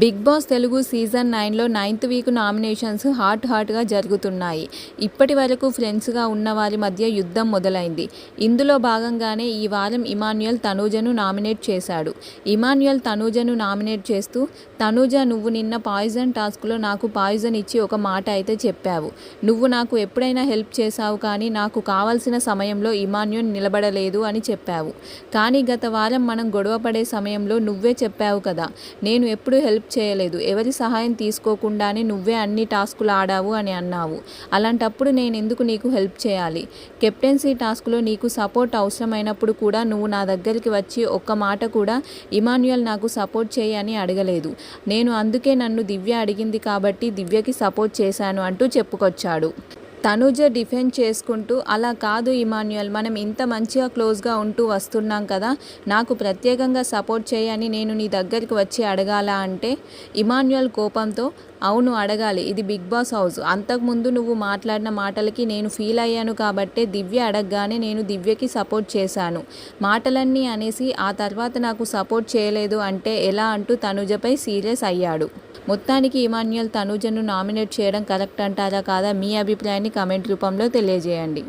Big boss Telugu season నైన్లో ninth week nominations hot హాట్గా జరుగుతున్నాయి. ఇప్పటి వరకు ఫ్రెండ్స్గా ఉన్న వారి మధ్య యుద్ధం మొదలైంది. ఇందులో భాగంగానే ఈ వారం ఇమాన్యుయల్ తనూజను నామినేట్ చేశాడు. ఇమాన్యుయల్ తనూజను నామినేట్ చేస్తూ తనూజ నువ్వు నిన్న పాయిజన్ టాస్క్లో నాకు పాయిజన్ ఇచ్చి ఒక మాట అయితే చెప్పావు. నువ్వు నాకు ఎప్పుడైనా హెల్ప్ చేశావు కానీ నాకు కావాల్సిన సమయంలో ఇమాన్యుల్ నిలబడలేదు అని చెప్పావు. కానీ గత వారం మనం గొడవ పడే సమయంలో నువ్వే చెప్పావు కదా నేను ఎప్పుడు హెల్ప్ చేయలేదు. ఎవరి సహాయం తీసుకోకుండానే నువ్వే అన్ని టాస్కులు ఆడావు అని అన్నావు. అలాంటప్పుడు నేను ఎందుకు నీకు హెల్ప్ చేయాలి? కెప్టెన్సీ టాస్క్లో నీకు సపోర్ట్ అవసరమైనప్పుడు కూడా నువ్వు నా దగ్గరికి వచ్చి ఒక్క మాట కూడా ఇమాన్యుయల్ నాకు సపోర్ట్ చేయి అని అడగలేదు. నేను అందుకే నన్ను దివ్య అడిగింది కాబట్టి దివ్యకి సపోర్ట్ చేశాను అంటూ చెప్పుకొచ్చాడు. తనుజ డిఫెండ్ చేసుకుంటూ అలా కాదు ఇమాన్యుయల్ మనం ఇంత మంచిగా క్లోజ్గా ఉంటూ వస్తున్నాం కదా నాకు ప్రత్యేకంగా సపోర్ట్ చేయని నేను నీ దగ్గరికి వచ్చి అడగాలా అంటే? ఇమాన్యుయల్ కోపంతో అవును అడగాలి. ఇది బిగ్ బాస్ హౌస్. అంతకుముందు నువ్వు మాట్లాడిన మాటలకి నేను ఫీల్ అయ్యాను కాబట్టే దివ్య అడగగానే నేను దివ్యకి సపోర్ట్ చేశాను. మాటలన్నీ అనేసి ఆ తర్వాత నాకు సపోర్ట్ చేయలేదు అంటే ఎలా? అంటూ తనుజపై సీరియస్ అయ్యాడు. మొత్తానికి ఇమాన్యుయల్ తనుజను నామినేట్ చేయడం కరెక్ట్ అంటారా కాదా? మీ అభిప్రాయాన్ని కామెంట్ రూపంలో తెలియజేయండి.